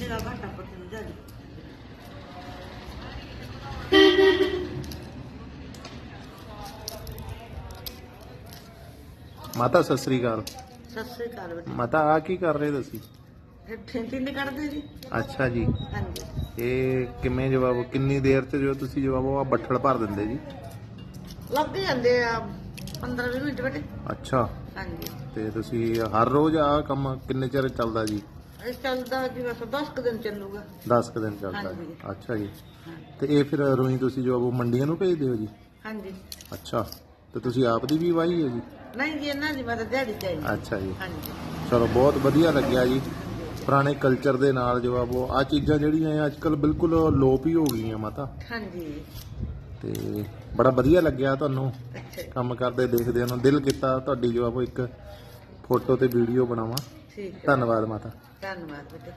ਮੇਰਾ ਘਾਟਾ ਪੱਟਣ ਜਾ ਜੀ? ਮਾਤਾ ਸਤਿ ਸ੍ਰੀ ਅਕਾਲ। ਸਤਿ ਸ੍ਰੀ ਅਕਾਲ ਬੇਟੇ। ਮਾਤਾ ਆ ਕੀ ਕਰ ਰਹੇ ਤੁਸੀਂ? ਇਹ ਠੇਂਟੀ ਨਹੀਂ ਕੱਢਦੇ ਜੀ। ਅੱਛਾ ਜੀ। ਹਾਂਜੀ। ਇਹ ਕਿਵੇਂ ਜਵਾਬ ਕਿੰਨੀ ਦੇਰ ਚ ਜੋ ਤੁਸੀਂ ਜਵਾਬ ਉਹ ਬੱਠਲ ਭਰ ਦਿੰਦੇ ਜੀ? ਲੱਗ ਜਾਂਦੇ ਆ 15 20 ਮਿੰਟ ਬੇਟੇ। ਅੱਛਾ। ਹਾਂਜੀ। ਤੇ ਤੁਸੀਂ ਹਰ ਰੋਜ਼ ਆ ਕੰਮ ਕਿੰਨੇ ਚਿਰ ਚੱਲਦਾ ਜੀ? ਇਹ ਚੱਲਦਾ ਜੀ ਬਸ 10 ਕੁ ਦਿਨ ਚੱਲੂਗਾ। 10 ਕੁ ਦਿਨ ਚੱਲਦਾ ਹਾਂਜੀ। ਜੀ ਅੱਛਾ ਜੀ। ਹਾਂ। ਤੇ ਇਹ ਫਿਰ ਰੋਈ ਤੁਸੀਂ ਜੋ ਉਹ ਮੰਡੀਆਂ ਨੂੰ ਭੇਜਦੇ ਹੋ ਜੀ? ਹਾਂਜੀ। ਅੱਛਾ। ਤੇ ਤੁਸੀਂ ਆਪ ਦੀ ਵੀ ਵਾਹੀ ਹੈ ਜੀ? ਨਹੀਂ ਜੀ ਇਹਨਾਂ ਦੀ ਮਦਦ ਦਿਹਾੜੀ ਚਾਹੀਦੀ ਅੱਛਾ ਜੀ। ਹਾਂਜੀ। ਚਲੋ ਬਹੁਤ ਵਧੀਆ ਲੱਗਿਆ ਜੀ। ਪੁਰਾਣੇ ਕਲਚਰ ਦੇ ਨਾਲ ਜੋ ਆ ਉਹ। ਆ ਚੀਜ਼ਾਂ ਜਿਹੜੀਆਂ ਆ ਅੱਜ ਕੱਲ ਬਿਲਕੁਲ ਲੋਪ ਹੀ ਹੋ ਗਈਆਂ ਮਾਤਾ। ਹਾਂਜੀ। ਤੇ ਬੜਾ ਵਧੀਆ ਲੱਗਿਆ ਤੁਹਾਨੂੰ ਅੱਛਾ ਜੀ, ਕੰਮ ਕਰਦੇ ਦੇਖਦੇ ਨੂੰ। ਦਿਲ ਕੀਤਾ ਤੁਹਾਡੀ ਜੋ ਆ ਉਹ ਇੱਕ ਫੋਟੋ ਤੇ ਵੀਡੀਓ ਬਣਾਵਾਂ। ਠੀਕ ਹੈ। ਧੰਨਵਾਦ ਮਾਤਾ। ਧੰਨਵਾਦ ਬੇਟੇ।